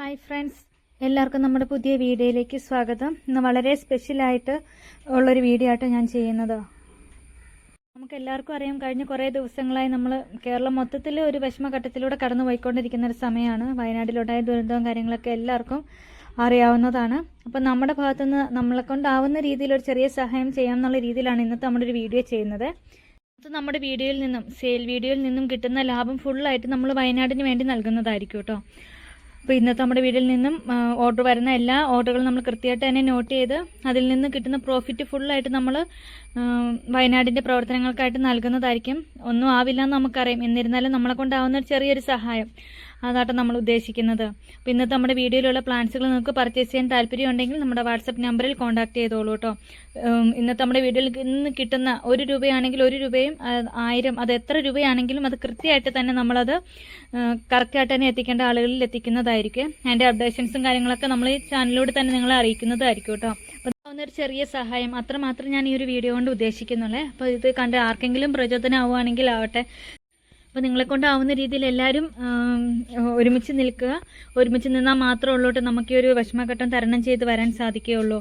Hi friends എല്ലാവർക്കും നമ്മുടെ പുതിയ വീഡിയോയിലേക്ക് സ്വാഗതം. ഇന്ന് വളരെ സ്പെഷ്യലായിട്ട് ഉള്ളൊരു വീഡിയോ ആയിട്ട് ഞാൻ ചെയ്യുന്നത്. നമുക്ക് എല്ലാവർക്കും അറിയാം കഴിഞ്ഞ കുറേ ദിവസങ്ങളായി നമ്മൾ കേരളം മൊത്തത്തിൽ ഒരു വിഷമഘട്ടത്തിലൂടെ കടന്നു പോയിക്കൊണ്ടിരിക്കുന്ന ഒരു സമയമാണ്. വയനാട്ടിലുണ്ടായ ദുരന്തവും കാര്യങ്ങളൊക്കെ എല്ലാവർക്കും അറിയാവുന്നതാണ്. അപ്പം നമ്മുടെ ഭാഗത്തുനിന്ന് നമ്മളെ കൊണ്ടാവുന്ന രീതിയിൽ ഒരു ചെറിയ സഹായം ചെയ്യാമെന്നുള്ള രീതിയിലാണ് ഇന്നത്തെ നമ്മുടെ ഒരു വീഡിയോ ചെയ്യുന്നത് നമ്മുടെ വീഡിയോയിൽ നിന്നും സെയിൽ വീഡിയോയിൽ നിന്നും കിട്ടുന്ന ലാഭം ഫുള്ളായിട്ട് നമ്മൾ വയനാടിന് വേണ്ടി നൽകുന്നതായിരിക്കും കേട്ടോ. അപ്പോൾ ഇന്നത്തെ നമ്മുടെ വീട്ടിൽ നിന്നും ഓർഡർ വരുന്ന എല്ലാ ഓർഡറുകളും നമ്മൾ കൃത്യമായിട്ട് തന്നെ നോട്ട് ചെയ്ത് അതിൽ നിന്ന് കിട്ടുന്ന പ്രോഫിറ്റ് ഫുള്ളായിട്ട് നമ്മൾ വയനാടിന്റെ പ്രവർത്തനങ്ങൾക്കായിട്ട് നൽകുന്നതായിരിക്കും. ഒന്നും ആവില്ല എന്ന് നമുക്കറിയാം. എന്നിരുന്നാലും നമ്മളെ കൊണ്ടാവുന്ന ഒരു ചെറിയൊരു സഹായം. അതാട്ടോ നമ്മൾ ഉദ്ദേശിക്കുന്നത്. അപ്പോൾ ഇന്നത്തെ നമ്മുടെ വീഡിയോയിലുള്ള പ്ലാൻസുകൾ നിങ്ങൾക്ക് പർച്ചേസ് ചെയ്യാൻ താല്പര്യമുണ്ടെങ്കിൽ നമ്മുടെ വാട്സപ്പ് നമ്പറിൽ കോൺടാക്ട് ചെയ്തോളൂ കേട്ടോ ഇന്നത്തെ നമ്മുടെ വീഡിയോയിൽ ഇന്ന് കിട്ടുന്ന ഒരു രൂപയാണെങ്കിൽ ഒരു രൂപയും ആയിരം അത് എത്ര രൂപയാണെങ്കിലും അത് കൃത്യമായിട്ട് തന്നെ നമ്മളത് കറക്റ്റായിട്ട് തന്നെ എത്തിക്കേണ്ട ആളുകളിൽ എത്തിക്കുന്നതായിരിക്കും. അതിന്റെ അപ്ഡേഷൻസും കാര്യങ്ങളൊക്കെ നമ്മൾ ഈ ചാനലിലൂടെ തന്നെ നിങ്ങളെ അറിയിക്കുന്നതായിരിക്കും കേട്ടോ ഒരു ചെറിയ സഹായം. അത്രമാത്രം ഞാൻ ഈ ഒരു വീഡിയോ കൊണ്ട് ഉദ്ദേശിക്കുന്നുള്ളേ. അപ്പോൾ ഇത് കണ്ട് ആർക്കെങ്കിലും പ്രചോദനമാവുകയാണെങ്കിൽ ആവട്ടെ. അപ്പോൾ നിങ്ങളെ കൊണ്ടാവുന്ന രീതിയിൽ എല്ലാവരും ഒരുമിച്ച് നിൽക്കുക. ഒരുമിച്ച് നിന്നാൽ മാത്രമേ ഉള്ളൂട്ട് നമുക്ക് ഈ ഒരു വിഷമഘട്ടം തരണം ചെയ്ത് വരാൻ സാധിക്കുകയുള്ളൂ.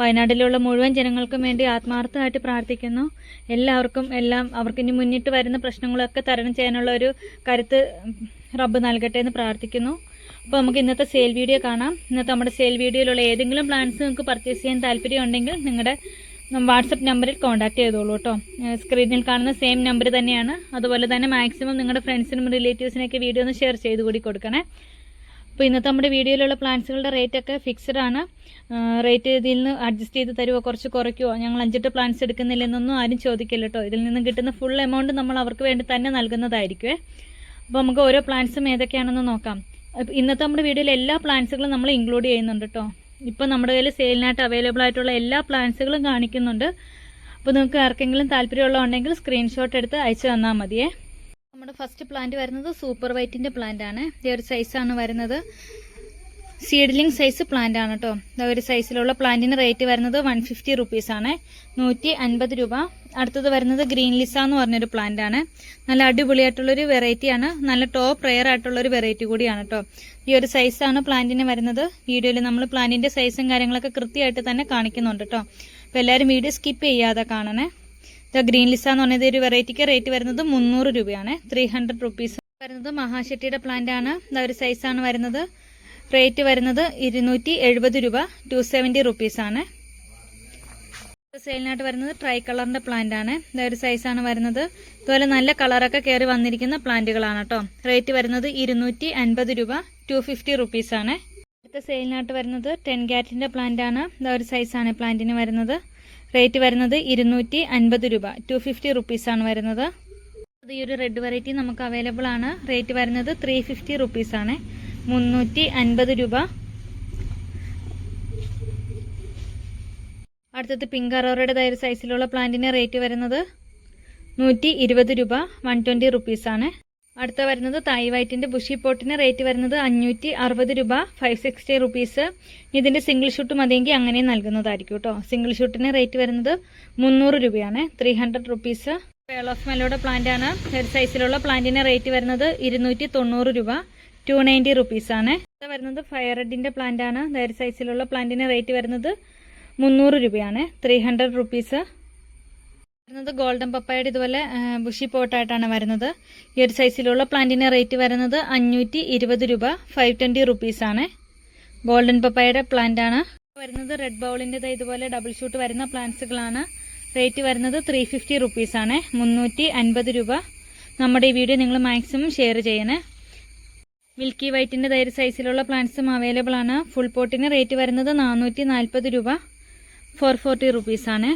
വയനാട്ടിലുള്ള മുഴുവൻ ജനങ്ങൾക്കും വേണ്ടി ആത്മാർത്ഥമായിട്ട് പ്രാർത്ഥിക്കുന്നു. എല്ലാവർക്കും എല്ലാം അവർക്ക് ഇനി മുന്നിട്ട് വരുന്ന പ്രശ്നങ്ങളൊക്കെ തരണം ചെയ്യാനുള്ള ഒരു കരുത്ത് റബ്ബ് നൽകട്ടെ എന്ന് പ്രാർത്ഥിക്കുന്നു. അപ്പോൾ നമുക്ക് ഇന്നത്തെ സെയിൽ വീഡിയോ കാണാം. ഇന്നത്തെ നമ്മുടെ സെയിൽ വീഡിയോയിലുള്ള ഏതെങ്കിലും പ്ലാൻസ് നിങ്ങൾക്ക് പർച്ചേസ് ചെയ്യാൻ താല്പര്യമുണ്ടെങ്കിൽ നിങ്ങളുടെ വാട്സപ്പ് നമ്പറിൽ കോൺടാക്ട് ചെയ്തോളൂ കേട്ടോ. സ്ക്രീനിൽ കാണുന്ന സെയിം നമ്പർ തന്നെയാണ്. അതുപോലെ തന്നെ മാക്സിമം നിങ്ങളുടെ ഫ്രണ്ട്സിനും റിലേറ്റീവ്സിനൊക്കെ വീഡിയോ ഒന്ന് ഷെയർ ചെയ്ത് കൂടി കൊടുക്കണേ. അപ്പോൾ ഇന്നത്തെ നമ്മുടെ വീഡിയോയിലുള്ള പ്ലാന്റ്സുകളുടെ റേറ്റ് ഒക്കെ ഫിക്സഡ് ആണ്. റേറ്റ് ഇതിൽ നിന്ന് അഡ്ജസ്റ്റ് ചെയ്ത് തരുമോ കുറച്ച് കുറയ്ക്കുമോ ഞങ്ങൾ അഞ്ചെട്ട് പ്ലാന്റ്സ് എടുക്കുന്നില്ലെന്നൊന്നും ആരും ചോദിക്കില്ല കേട്ടോ. ഇതിൽ നിന്ന് കിട്ടുന്ന ഫുൾ എമൗണ്ട് നമ്മൾ അവർക്ക് വേണ്ടി തന്നെ നൽകുന്നതായിരിക്കും അപ്പോൾ നമുക്ക് ഓരോ പ്ലാന്റ്സും ഏതൊക്കെയാണെന്ന് നോക്കാം. ഇന്നത്തെ നമ്മുടെ വീഡിയോയിൽ എല്ലാ പ്ലാന്റ്സുകളും നമ്മൾ ഇൻക്ലൂഡ് ചെയ്യുന്നുണ്ട് കേട്ടോ. ഇപ്പം നമ്മുടെ കയ്യിൽ സെയിലിനായിട്ട് അവൈലബിൾ ആയിട്ടുള്ള എല്ലാ പ്ലാൻസുകളും കാണിക്കുന്നുണ്ട്. അപ്പോൾ നിങ്ങൾക്ക് ആർക്കെങ്കിലും താല്പര്യമുള്ളതുണ്ടെങ്കിൽ സ്ക്രീൻഷോട്ട് എടുത്ത് അയച്ചു തന്നാൽ മതിയേ. നമ്മുടെ ഫസ്റ്റ് പ്ലാന്റ് വരുന്നത് സൂപ്പർ വൈറ്റിന്റെ പ്ലാന്റ് ആണ്. ഇതേ ഒരു സൈസാണ് വരുന്നത്. സീഡ്ലിംഗ് സൈസ് പ്ലാന്റ് ആണ് കേട്ടോ ഒരു സൈസിലുള്ള പ്ലാന്റിന് റേറ്റ് വരുന്നത് വൺ ഫിഫ്റ്റി റുപ്പീസ് ആണ്. നൂറ്റി അൻപത് രൂപ. അടുത്തത് വരുന്നത് ഗ്രീൻ ലിസ എന്ന് പറഞ്ഞൊരു പ്ലാന്റ് ആണ്. നല്ല അടിപൊളിയായിട്ടുള്ളൊരു വെറൈറ്റി ആണ്. നല്ല ടോപ്പ് റെയർ ആയിട്ടുള്ള ഒരു വെറൈറ്റി കൂടിയാണ് കേട്ടോ ഈ ഒരു സൈസാണ് പ്ലാന്റിന് വരുന്നത്. വീഡിയോയിൽ നമ്മൾ പ്ലാന്റിന്റെ സൈസും കാര്യങ്ങളൊക്കെ കൃത്യമായിട്ട് തന്നെ കാണിക്കുന്നുണ്ട് കേട്ടോ അപ്പോൾ എല്ലാവരും വീഡിയോ സ്കിപ്പ് ചെയ്യാതെ കാണണേ. ഇതാ ഗ്രീൻ ലിസ എന്ന് പറഞ്ഞത് ഒരു വെറൈറ്റിക്ക് റേറ്റ് വരുന്നത് മുന്നൂറ് രൂപയാണ്. ത്രീ ഹൺഡ്രഡ് റുപ്പീസ് വരുന്നത് മഹാശെട്ടിയുടെ പ്ലാന്റ് ആണ്. ഒരു സൈസാണ് വരുന്നത് റേറ്റ് വരുന്നത് ഇരുന്നൂറ്റി എഴുപത് രൂപ ടു സെവന്റി റുപ്പീസാണ് സെയിലിനായിട്ട് വരുന്നത് ട്രൈ കളറിന്റെ പ്ലാന്റ് ആണ്. ഇതാ ഒരു സൈസാണ് വരുന്നത്. ഇതുപോലെ നല്ല കളറൊക്കെ കയറി വന്നിരിക്കുന്ന പ്ലാന്റുകളാണ് കേട്ടോ റേറ്റ് വരുന്നത് ഇരുന്നൂറ്റി അൻപത് രൂപ ടു ഫിഫ്റ്റി റുപ്പീസാണ് അടുത്ത സെയിലിനായിട്ട് വരുന്നത് ടെൻ ഗ്യാറ്റിന്റെ പ്ലാന്റ് ആണ്. ഇതാ ഒരു സൈസാണ് പ്ലാന്റിന് വരുന്നത്. റേറ്റ് വരുന്നത് ഇരുന്നൂറ്റി അൻപത് രൂപ ടു ഫിഫ്റ്റി റുപ്പീസാണ് വരുന്നത്. ഈ ഒരു റെഡ് വെറൈറ്റി നമുക്ക് അവൈലബിൾ ആണ്. റേറ്റ് വരുന്നത് ത്രീ ഫിഫ്റ്റി റുപ്പീസാണ് മുന്നൂറ്റി അൻപത് രൂപ. അടുത്തത് പിങ്ക് അറോറയുടെ ഒരു സൈസിലുള്ള പ്ലാന്റിന് റേറ്റ് വരുന്നത് നൂറ്റി ഇരുപത് രൂപ വൺ ട്വന്റി റുപ്പീസാണ് അടുത്ത വരുന്നത് തായ് വൈറ്റിന്റെ ബുഷി പോട്ടിന് റേറ്റ് വരുന്നത് അഞ്ഞൂറ്റി അറുപത് രൂപ ഫൈവ് സിക്സ്റ്റി റുപ്പീസ് ഇതിന്റെ സിംഗിൾ ഷൂട്ട് മതിയെങ്കിൽ അങ്ങനെ നൽകുന്നതായിരിക്കും കേട്ടോ. സിംഗിൾ ഷൂട്ടിന് റേറ്റ് വരുന്നത് മുന്നൂറ് രൂപയാണ് three hundred rupees pearl of മെലോയുടെ plant ആണ്. ഒരു സൈസിലുള്ള പ്ലാന്റിന് റേറ്റ് വരുന്നത് ഇരുന്നൂറ്റി തൊണ്ണൂറ് രൂപ. ടു നയന്റി റുപ്പീസാണ് ഇവിടെ വരുന്നത് ഫയർ റെഡിന്റെ പ്ലാന്റ് ആണ്. ഒരു സൈസിലുള്ള പ്ലാന്റിന് റേറ്റ് വരുന്നത് മുന്നൂറ് രൂപയാണ്. ത്രീ ഹൺഡ്രഡ് റുപ്പീസ് വരുന്നത് ഗോൾഡൻ പപ്പായുടെ ഇതുപോലെ ബുഷി പോട്ടായിട്ടാണ് വരുന്നത്. ഈ ഒരു സൈസിലുള്ള പ്ലാന്റിന് റേറ്റ് വരുന്നത് അഞ്ഞൂറ്റി ഇരുപത് രൂപ ഫൈവ് ട്വന്റി റുപ്പീസാണ് ഗോൾഡൻ പപ്പായുടെ പ്ലാന്റ് ആണ്. വരുന്നത് റെഡ് ബൗളിന്റെ ഇതുപോലെ ഡബിൾ ഷൂട്ട് വരുന്ന പ്ലാന്റ്സുകളാണ് റേറ്റ് വരുന്നത് ത്രീ ഫിഫ്റ്റി റുപ്പീസാണ് മുന്നൂറ്റി അൻപത് രൂപ. നമ്മുടെ ഈ വീഡിയോ നിങ്ങൾ മാക്സിമം ഷെയർ ചെയ്യണേ. മിൽക്കി വൈറ്റിന്റെ തൈര് സൈസിലുള്ള പ്ലാന്റ്സും അവൈലബിൾ ആണ്. ഫുൾ പോട്ടിന് റേറ്റ് വരുന്നത് നാനൂറ്റി നാൽപ്പത് രൂപ ഫോർ ഫോർട്ടി റുപ്പീസാണ്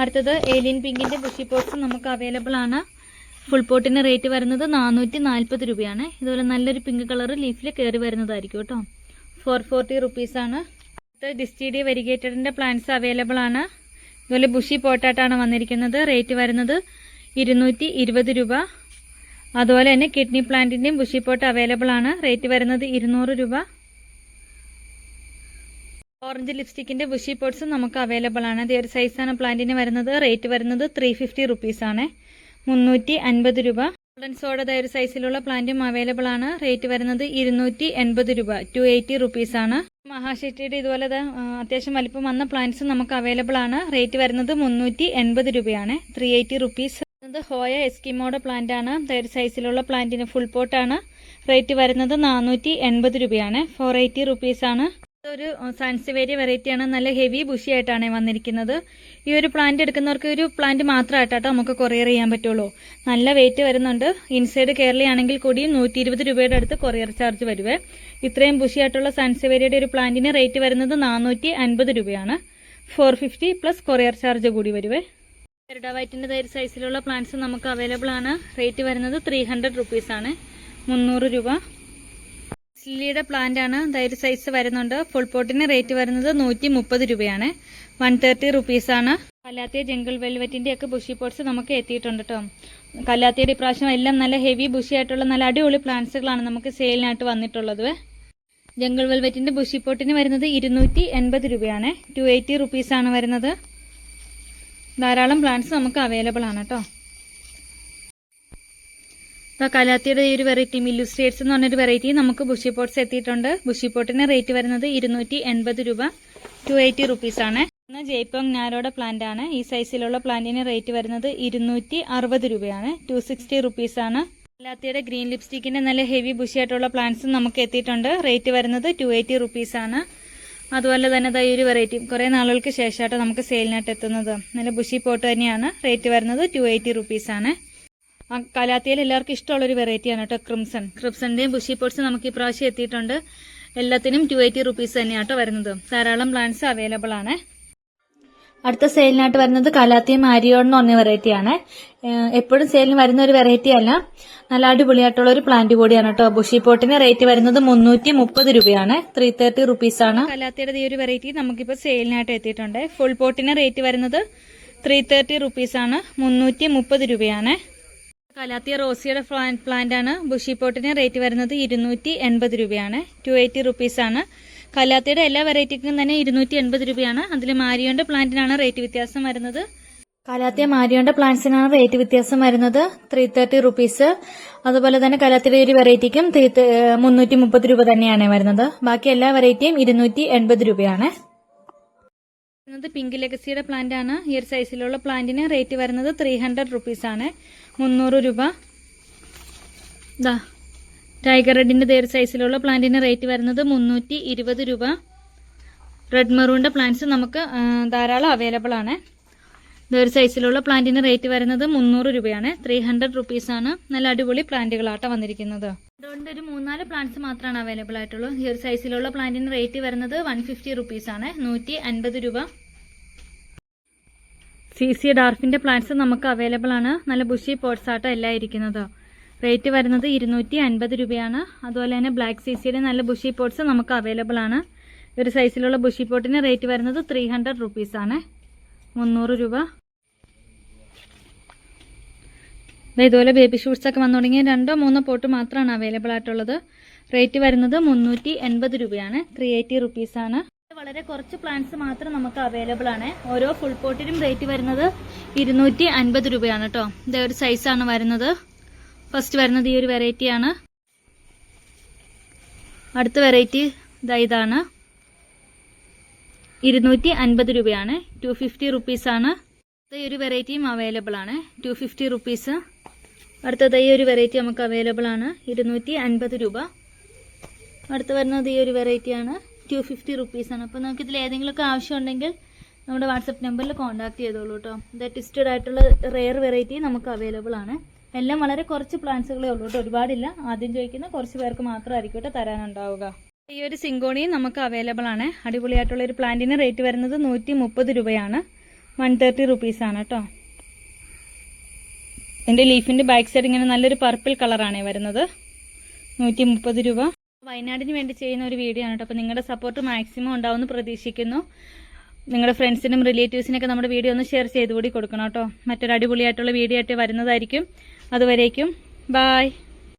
അടുത്തത് ഏലിയൻ പിങ്കിന്റെ ബുഷി പോട്ട്സ് നമുക്ക് അവൈലബിൾ ആണ്. ഫുൾ പോട്ടിന് റേറ്റ് വരുന്നത് നാനൂറ്റി നാൽപ്പത് രൂപയാണ്. ഇതുപോലെ നല്ലൊരു പിങ്ക് കളർ ലീഫിൽ കയറി വരുന്നതായിരിക്കും കേട്ടോ. ഫോർ ഫോർട്ടി റുപ്പീസാണ് അടുത്ത ഡിസ്റ്റീഡി വെരിഗേറ്റഡിന്റെ പ്ലാന്റ്സ് അവൈലബിൾ ആണ്. ഇതുപോലെ ബുഷി പോട്ടായിട്ടാണ് വന്നിരിക്കുന്നത്. റേറ്റ് വരുന്നത് ഇരുന്നൂറ്റി രൂപ. അതുപോലെ തന്നെ കിഡ്നി പ്ലാന്റിന്റെയും ബുഷി പോട്ട് അവൈലബിൾ ആണ്. റേറ്റ് വരുന്നത് ഇരുന്നൂറ് രൂപ. ഓറഞ്ച് ലിപ്സ്റ്റിക്കിന്റെ ബുഷി പോട്ട്സ് നമുക്ക് അവൈലബിൾ ആണ്. അതേ ഒരു സൈസാണ് പ്ലാന്റിന് വരുന്നത്. റേറ്റ് വരുന്നത് ത്രീ ഫിഫ്റ്റി റുപ്പീസ് ആണ്. മുന്നൂറ്റി അൻപത് രൂപ ഗോൾഡൻ സോഡ ഒരു സൈസിലുള്ള പ്ലാന്റും അവൈലബിൾ ആണ്. റേറ്റ് വരുന്നത് ഇരുന്നൂറ്റി എൺപത് രൂപ. ടു എയ്റ്റി റുപ്പീസ് ആണ്. മഹാശക്തിയുടെ ഇതുപോലെ അത്യാവശ്യം വലിപ്പം വന്ന പ്ലാന്റ്സ് നമുക്ക് അവൈലബിൾ ആണ്. റേറ്റ് വരുന്നത് മുന്നൂറ്റി എൺപത് രൂപയാണ്. ത്രീ എയ്റ്റി റുപ്പീസ് ഇത് ഹോയ എസ്കിമോയുടെ പ്ലാന്റ് ആണ്. തൈര് സൈസിലുള്ള പ്ലാന്റിന് ഫുൾ പോട്ടാണ് റേറ്റ് വരുന്നത് നാനൂറ്റി എൺപത് രൂപയാണ്. ഫോർ എയ്റ്റി റുപ്പീസ് ആണ്. ഇതൊരു സാൻസിവേരിയ വെറൈറ്റിയാണ് നല്ല ഹെവി ബുഷി ആയിട്ടാണ് വന്നിരിക്കുന്നത്. ഈ ഒരു പ്ലാന്റ് എടുക്കുന്നവർക്ക് ഒരു പ്ലാന്റ് മാത്രമായിട്ടാട്ടോ നമുക്ക് കൊറിയർ ചെയ്യാൻ പറ്റുള്ളൂ. നല്ല വെയിറ്റ് വരുന്നുണ്ട്. ഇൻസൈഡ് കേരളയാണെങ്കിൽ കൂടിയും നൂറ്റി ഇരുപത് രൂപയുടെ അടുത്ത് കൊറിയർ ചാർജ് വരുവേ. ഇത്രയും ബുഷി ആയിട്ടുള്ള സാൻസിവേരിയയുടെ ഒരു പ്ലാന്റിന് റേറ്റ് വരുന്നത് നാനൂറ്റി അൻപത് രൂപയാണ്. Four fifty plus courier charge കൂടി വരുവേ. പെരഡ വൈറ്റിന്റെ തൈര് സൈസിലുള്ള പ്ലാന്റ്സ് നമുക്ക് അവൈലബിൾ ആണ്. റേറ്റ് വരുന്നത് ത്രീ ഹൺഡ്രഡ് റുപ്പീസാണ് മുന്നൂറ് രൂപ. ലില്ലിയുടെ പ്ലാന്റ് ആണ്. തൈര് സൈസ് വരുന്നുണ്ട്. ഫുൾ പോട്ടിന് റേറ്റ് വരുന്നത് നൂറ്റി മുപ്പത് രൂപയാണ് വൺ തേർട്ടി റുപ്പീസാണ് കല്ലാത്തിയ ജംഗിൾ വെൽവെറ്റിന്റെ ഒക്കെ ബുഷി പോട്ട്സ് നമുക്ക് എത്തിയിട്ടുണ്ട് കേട്ടോ കല്ലാത്തിയുടെ ഇപ്രാവശ്യം എല്ലാം നല്ല ഹെവി ബുഷി ആയിട്ടുള്ള നല്ല അടിപൊളി പ്ലാന്റ്സുകളാണ് നമുക്ക് സെയിലിനായിട്ട് വന്നിട്ടുള്ളത്. ജംഗിൾ വെൽവെറ്റിന്റെ ബുഷി പോട്ടിന് വരുന്നത് ഇരുന്നൂറ്റി എൺപത് രൂപയാണ്. ടു എയ്റ്റി റുപ്പീസാണ് വരുന്നത്. ധാരാളം പ്ലാന്റ്സ് നമുക്ക് അവൈലബിൾ ആണ് കേട്ടോ കലാത്തിയുടെ ഈ ഒരു വെറൈറ്റി മില്ലുസ്ട്രേറ്റ്സ് എന്ന് പറഞ്ഞൊരു വെറൈറ്റി നമുക്ക് ബുഷി പോട്ട്സ് എത്തിയിട്ടുണ്ട്. ബുഷി പോട്ടിന്റെ റേറ്റ് വരുന്നത് ഇരുന്നൂറ്റി എൺപത് രൂപ ടു എയ്റ്റി റുപ്പീസ് ആണ്. ഇന്ന് ജയ്പോങ് നാരോടെ പ്ലാന്റ് ആണ്. ഈ സൈസിലുള്ള പ്ലാന്റിന് റേറ്റ് വരുന്നത് ഇരുന്നൂറ്റി അറുപത് രൂപയാണ്. ടു സിക്സ്റ്റി റുപ്പീസ് ആണ്. കലാത്തിയുടെ ഗ്രീൻ ലിപ്സ്റ്റിക്കിന്റെ നല്ല ഹെവി ബുഷി ആയിട്ടുള്ള പ്ലാന്റ്സും നമുക്ക് എത്തിയിട്ടുണ്ട്. റേറ്റ് വരുന്നത് ടു എയ്റ്റി റുപ്പീസ് ആണ്. അതുപോലെ തന്നെ ദാ ഈ ഒരു വെറൈറ്റി കുറേ നാളുകൾക്ക് ശേഷമായിട്ട് നമുക്ക് സെയിലിനായിട്ട് എത്തുന്നത്. നല്ല ബുഷി പോട്ട് തന്നെയാണ്. റേറ്റ് വരുന്നത് ടു എയ്റ്റി റുപ്പീസ് ആണ്. ആ കലാത്തിയിൽ എല്ലാവർക്കും ഇഷ്ടമുള്ളൊരു വെറൈറ്റിയാണ് കേട്ടോ ക്രിംസൺ ക്രിംസന്റെയും ബുഷി പോട്ട്സ് നമുക്ക് ഈ പ്രാവശ്യം എത്തിയിട്ടുണ്ട്. എല്ലാത്തിനും ടു എയ്റ്റി റുപ്പീസ് തന്നെയാണ് വരുന്നത്. ധാരാളം പ്ലാന്റ്സ് അവൈലബിൾ ആണ്. അടുത്ത സെയിലിനായിട്ട് വരുന്നത് കലാത്തിയും മാരിയോൺ എന്ന് പറഞ്ഞ വെറൈറ്റിയാണ് എപ്പോഴും സെയിലിന് വരുന്ന ഒരു വെറൈറ്റി അല്ല. നല്ല അടിപൊളിയായിട്ടുള്ള ഒരു പ്ലാന്റ് കൂടിയാണ് കേട്ടോ. ബുഷി പോട്ടിന് റേറ്റ് വരുന്നത് മുന്നൂറ്റി മുപ്പത് രൂപയാണ്. ത്രീ തേർട്ടി റുപ്പീസ് ആണ്. കലാത്തിയുടെ ഈ ഒരു വെറൈറ്റി നമുക്കിപ്പോൾ സെയിലിനായിട്ട് എത്തിയിട്ടുണ്ട്. ഫുൾ പോട്ടിന് റേറ്റ് വരുന്നത് ത്രീ തേർട്ടി റുപ്പീസ് ആണ്. മുന്നൂറ്റി മുപ്പത് രൂപയാണ്. കലാത്തിയ റോസിയുടെ പ്ലാന്റ് ആണ്. ബുഷി പോട്ടിന് റേറ്റ് വരുന്നത് ഇരുന്നൂറ്റി എൺപത് രൂപയാണ്. ടു എയ്റ്റി റുപ്പീസ് ആണ്. കലാത്തിയുടെ എല്ലാ വെറൈറ്റിക്കും തന്നെ ഇരുന്നൂറ്റി എൺപത് രൂപയാണ്. അതിൽ മാരിയോന്റെ പ്ലാന്റിനാണ് റേറ്റ് വ്യത്യാസം വരുന്നത്. കലാത്തിയ മാരിയോന്റെ പ്ലാന്റ്സിനാണ് റേറ്റ് വ്യത്യാസം വരുന്നത്. ത്രീ തേർട്ടി റുപ്പീസ് അതുപോലെ തന്നെ കലാത്തിയുടെ ഒരു വെറൈറ്റിക്കും മുന്നൂറ്റി മുപ്പത് രൂപ തന്നെയാണ് വരുന്നത്. ബാക്കി എല്ലാ വെറൈറ്റിയും ഇരുന്നൂറ്റി എൺപത് രൂപയാണ്. വരുന്നത് പിങ്ക് ലെഗസിയുടെ പ്ലാന്റ് ആണ് ഈ ഒരു സൈസിലുള്ള പ്ലാന്റിന് റേറ്റ് വരുന്നത് ത്രീ ഹൺഡ്രഡ് റുപ്പീസ് ആണ്. മുന്നൂറ് രൂപ. ടൈഗർ റെഡിന്റെ ദേർ സൈസിലുള്ള പ്ലാന്റിന് റേറ്റ് വരുന്നത് മുന്നൂറ്റി ഇരുപത് രൂപ. റെഡ് മെറൂണിന്റെ പ്ലാന്റ്സ് നമുക്ക് ധാരാളം അവൈലബിൾ ആണ്. ദേർ സൈസിലുള്ള പ്ലാന്റിന് റേറ്റ് വരുന്നത് മുന്നൂറ് രൂപയാണ്. ത്രീ ഹൺഡ്രഡ് റുപ്പീസ് ആണ്. നല്ല അടിപൊളി പ്ലാന്റുകളാട്ടോ വന്നിരിക്കുന്നത്. അതുകൊണ്ട് ഒരു മൂന്നാൽ പ്ലാന്റ്സ് മാത്രമാണ് അവൈലബിൾ ആയിട്ടുള്ളൂ. ഈ ഒരു സൈസിലുള്ള പ്ലാന്റിന് റേറ്റ് വരുന്നത് വൺ ഫിഫ്റ്റി റുപ്പീസ് ആണ്. നൂറ്റി അൻപത് രൂപ. സി സി ഡാർഫിന്റെ പ്ലാന്റ്സ് നമുക്ക് അവൈലബിൾ ആണ്. നല്ല ബുഷി പോട്ട്സ് ആട്ടോ എല്ലാം ഇരിക്കുന്നത്. റേറ്റ് വരുന്നത് ഇരുന്നൂറ്റി അൻപത് രൂപയാണ്. അതുപോലെ തന്നെ ബ്ലാക്ക് സി സിയുടെ നല്ല ബുഷി പോട്ട്സ് നമുക്ക് അവൈലബിൾ ആണ്. ഒരു സൈസിലുള്ള ബുഷി പോട്ടിന് റേറ്റ് വരുന്നത് ത്രീ ഹൺഡ്രഡ് റുപ്പീസ് ആണ്. മുന്നൂറ് രൂപ. ഇതുപോലെ ബേബി ഷൂട്ട്സ് ഒക്കെ വന്നു തുടങ്ങിയ രണ്ടോ മൂന്നോ പോട്ട് മാത്രമാണ് അവൈലബിൾ ആയിട്ടുള്ളത്. റേറ്റ് വരുന്നത് മുന്നൂറ്റി എൺപത് രൂപയാണ്. ത്രീ എയ്റ്റി റുപ്പീസ് ആണ്. വളരെ കുറച്ച് പ്ലാന്റ്സ് മാത്രം നമുക്ക് അവൈലബിൾ ആണ്. ഓരോ ഫുൾ പോട്ടിനും റേറ്റ് വരുന്നത് ഇരുന്നൂറ്റി അൻപത് രൂപയാണ് കേട്ടോ ഇതേ ഒരു സൈസാണ് വരുന്നത്. ഫസ്റ്റ് വരുന്നത് ഈ ഒരു വെറൈറ്റി ആണ്. അടുത്ത വെറൈറ്റി ഇതാ ഇതാണ്. ഇരുന്നൂറ്റി അൻപത് രൂപയാണ് ടു ഫിഫ്റ്റി റുപ്പീസാണ് ഈ ഒരു വെറൈറ്റിയും അവൈലബിൾ ആണ്. ടു ഫിഫ്റ്റി റുപ്പീസ് അടുത്തത് ഈ ഒരു വെറൈറ്റി നമുക്ക് അവൈലബിൾ ആണ്. ഇരുന്നൂറ്റി അൻപത് രൂപ. അടുത്ത് വരുന്നത് ഈ ഒരു വെറൈറ്റിയാണ് ടു ഫിഫ്റ്റി റുപ്പീസാണ് അപ്പോൾ നമുക്ക് ഇതിൽ ഏതെങ്കിലുമൊക്കെ ആവശ്യമുണ്ടെങ്കിൽ നമ്മുടെ വാട്സപ്പ് നമ്പറിൽ കോൺടാക്ട് ചെയ്തോളൂ കേട്ടോ ഇത് ട്വിസ്റ്റഡ് ആയിട്ടുള്ള റെയർ വെറൈറ്റി നമുക്ക് അവൈലബിൾ ആണ്. എല്ലാം വളരെ കുറച്ച് പ്ലാന്റ്സുകളേ ഉള്ളൂ കേട്ടോ. ഒരുപാടില്ല. ആദ്യം ചോദിക്കുന്ന കുറച്ച് പേർക്ക് മാത്രമായിരിക്കും കേട്ടോ തരാനുണ്ടാവുക. ഈ ഒരു സിങ്കോണിയും നമുക്ക് അവൈലബിൾ ആണ്. അടിപൊളിയായിട്ടുള്ള ഒരു പ്ലാന്റിന് റേറ്റ് വരുന്നത് നൂറ്റി മുപ്പത് രൂപയാണ് വൺ തേർട്ടി റുപ്പീസാണ് കേട്ടോ. എന്റെ ലീഫിന്റെ ബാക്ക് സൈഡ് ഇങ്ങനെ നല്ലൊരു പർപ്പിൾ കളറാണ് വരുന്നത്. നൂറ്റി മുപ്പത് രൂപ. വയനാടിന് വേണ്ടി ചെയ്യുന്ന ഒരു വീഡിയോ ആണ് കേട്ടോ. അപ്പോൾ നിങ്ങളുടെ സപ്പോർട്ട് മാക്സിമം ഉണ്ടാവുമെന്ന് പ്രതീക്ഷിക്കുന്നു. നിങ്ങളുടെ ഫ്രണ്ട്സിനും റിലേറ്റീവ്സിനൊക്കെ നമ്മുടെ വീഡിയോ ഒന്ന് ഷെയർ ചെയ്തുകൂടി കൊടുക്കണം കേട്ടോ. മറ്റൊരു അടിപൊളിയായിട്ടുള്ള വീഡിയോ ആയിട്ട് വരുന്നതായിരിക്കും. അതുവരേക്കും. ബായ്